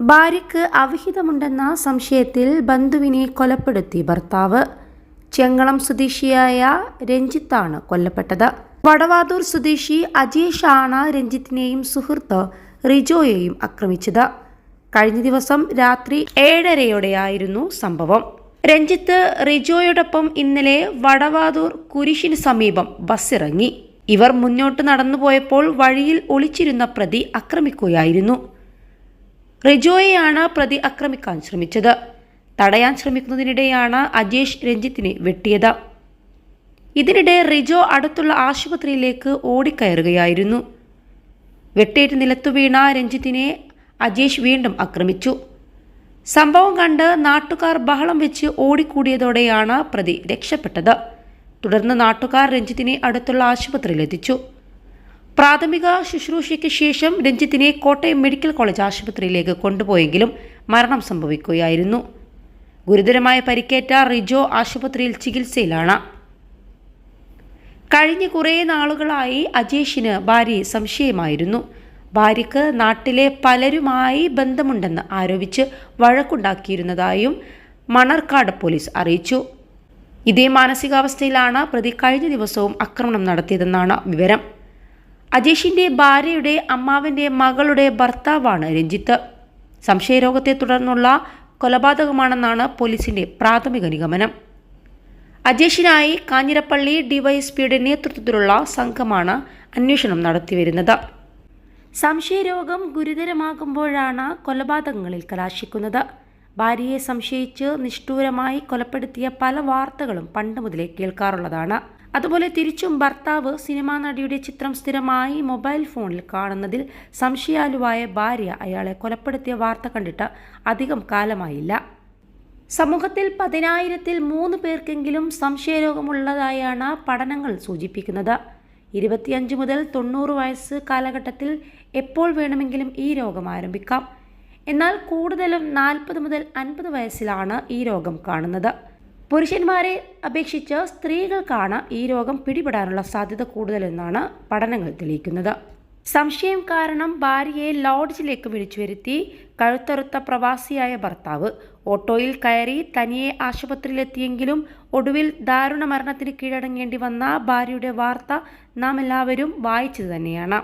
ഭാര്യയ്ക്ക് അവിഹിതമുണ്ടെന്ന സംശയത്തിൽ ബന്ധുവിനെ കൊലപ്പെടുത്തി ഭർത്താവ്. ചെങ്ങളം സ്വദേശിയായ രഞ്ജിത്താണ് കൊല്ലപ്പെട്ടത്. വടവാതൂർ സ്വദേശി അജേഷാണ് രഞ്ജിത്തിനെയും സുഹൃത്ത് റിജോയെയും ആക്രമിച്ചത്. കഴിഞ്ഞ ദിവസം രാത്രി ഏഴരയോടെയായിരുന്നു സംഭവം. രഞ്ജിത്ത് റിജോയോടൊപ്പം ഇന്നലെ വടവാതൂർ കുരിശിന് സമീപം ബസ്സിറങ്ങി. ഇവർ മുന്നോട്ട് നടന്നുപോയപ്പോൾ വഴിയിൽ ഒളിച്ചിരുന്ന പ്രതി ആക്രമിക്കുകയായിരുന്നു. റിജോയെയാണ് പ്രതി ആക്രമിക്കാൻ ശ്രമിച്ചത്. തടയാൻ ശ്രമിക്കുന്നതിനിടെയാണ് അജേഷ് രഞ്ജിത്തിനെ വെട്ടിയത്. ഇതിനിടെ റിജോ അടുത്തുള്ള ആശുപത്രിയിലേക്ക് ഓടിക്കയറുകയായിരുന്നു. വെട്ടേറ്റ് നിലത്തു വീണ രഞ്ജിത്തിനെ അജേഷ് വീണ്ടും ആക്രമിച്ചു. സംഭവം കണ്ട് നാട്ടുകാർ ബഹളം വെച്ച് ഓടിക്കൂടിയതോടെയാണ് പ്രതി രക്ഷപ്പെട്ടത്. തുടർന്ന് നാട്ടുകാർ രഞ്ജിത്തിനെ അടുത്തുള്ള ആശുപത്രിയിലെത്തിച്ചു. പ്രാഥമിക ശുശ്രൂഷയ്ക്ക് ശേഷം രഞ്ജിത്തിനെ കോട്ടയം മെഡിക്കൽ കോളേജ് ആശുപത്രിയിലേക്ക് കൊണ്ടുപോയെങ്കിലും മരണം സംഭവിക്കുകയായിരുന്നു. ഗുരുതരമായ പരിക്കേറ്റ റിജോ ആശുപത്രിയിൽ ചികിത്സയിലാണ്. കഴിഞ്ഞ കുറേ നാളുകളായി അജേഷിന് ഭാര്യയെ സംശയമായിരുന്നു. ഭാര്യയ്ക്ക് നാട്ടിലെ പലരുമായി ബന്ധമുണ്ടെന്ന് ആരോപിച്ച് വഴക്കുണ്ടാക്കിയിരുന്നതായും മണർക്കാട് പോലീസ് അറിയിച്ചു. ഇതേ മാനസികാവസ്ഥയിലാണ് പ്രതി കഴിഞ്ഞ ദിവസവും ആക്രമണം നടത്തിയതെന്നാണ് വിവരം. അജേഷിന്റെ ഭാര്യയുടെ അമ്മാവിന്റെ മകളുടെ ഭർത്താവാണ് രഞ്ജിത്ത്. സംശയരോഗത്തെ തുടർന്നുള്ള കൊലപാതകമാണെന്നാണ് പോലീസിന്റെ പ്രാഥമിക നിഗമനം. അജേഷിനായി കാഞ്ഞിരപ്പള്ളി ഡിവൈഎസ്പിയുടെ നേതൃത്വത്തിലുള്ള സംഘമാണ് അന്വേഷണം നടത്തിവരുന്നത്. സംശയരോഗം ഗുരുതരമാകുമ്പോഴാണ് കൊലപാതകങ്ങളിൽ കലാശിക്കുന്നത്. ഭാര്യയെ സംശയിച്ച് നിഷ്ഠൂരമായി കൊലപ്പെടുത്തിയ പല വാർത്തകളും പണ്ട് മുതലേ കേൾക്കാറുള്ളതാണ്. അതുപോലെ തിരിച്ചും ഭർത്താവ് സിനിമാ നടിയുടെ ചിത്രം സ്ഥിരമായി മൊബൈൽ ഫോണിൽ കാണുന്നതിൽ സംശയാലുവായ ഭാര്യ അയാളെ കൊലപ്പെടുത്തിയ വാർത്ത കണ്ടിട്ട് അധികം കാലമായില്ല. സമൂഹത്തിൽ പതിനായിരത്തിൽ മൂന്ന് പേർക്കെങ്കിലും സംശയരോഗമുള്ളതായാണ് പഠനങ്ങൾ സൂചിപ്പിക്കുന്നത്. ഇരുപത്തിയഞ്ച് മുതൽ തൊണ്ണൂറ് വയസ്സ് കാലഘട്ടത്തിൽ എപ്പോൾ വേണമെങ്കിലും ഈ രോഗം ആരംഭിക്കാം. എന്നാൽ കൂടുതലും നാൽപ്പത് മുതൽ അൻപത് വയസ്സിലാണ് ഈ രോഗം കാണുന്നത്. പുരുഷന്മാരെ അപേക്ഷിച്ച് സ്ത്രീകൾക്കാണ് ഈ രോഗം പിടിപെടാനുള്ള സാധ്യത കൂടുതലെന്നാണ് പഠനങ്ങൾ തെളിയിക്കുന്നത്. സംശയം കാരണം ഭാര്യയെ ലോഡ്ജിലേക്ക് വിളിച്ചു വരുത്തി കഴുത്തറുത്ത പ്രവാസിയായ ഭർത്താവ് ഓട്ടോയിൽ കയറി തനിയെ ആശുപത്രിയിലെത്തിയെങ്കിലും ഒടുവിൽ ദാരുണ മരണത്തിന് കീഴടങ്ങേണ്ടി വന്ന ഭാര്യയുടെ വാർത്ത നാം എല്ലാവരും വായിച്ചത് തന്നെയാണ്.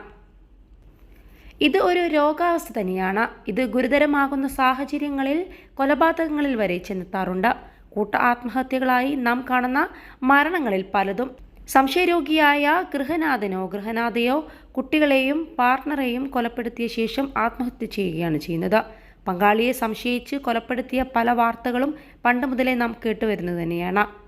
ഇത് ഒരു രോഗാവസ്ഥ തന്നെയാണ്. ഇത് ഗുരുതരമാകുന്ന സാഹചര്യങ്ങളിൽ കൊലപാതകങ്ങളിൽ വരെ ചെന്നെത്താറുണ്ട്. കൂട്ട ആത്മഹത്യകളായി നാം കാണുന്ന മരണങ്ങളിൽ പലതും. സംശയരോഗിയായ ഗൃഹനാഥനോ ഗൃഹനാഥയോ കുട്ടികളെയും പാർട്ണറെയും കൊലപ്പെടുത്തിയ ശേഷം ആത്മഹത്യ ചെയ്യുകയാണ് ചെയ്യുന്നത്. പങ്കാളിയെ സംശയിച്ച് കൊലപ്പെടുത്തിയ പല വാർത്തകളും പണ്ട് മുതലേ നാം കേട്ടുവരുന്നത് തന്നെയാണ്.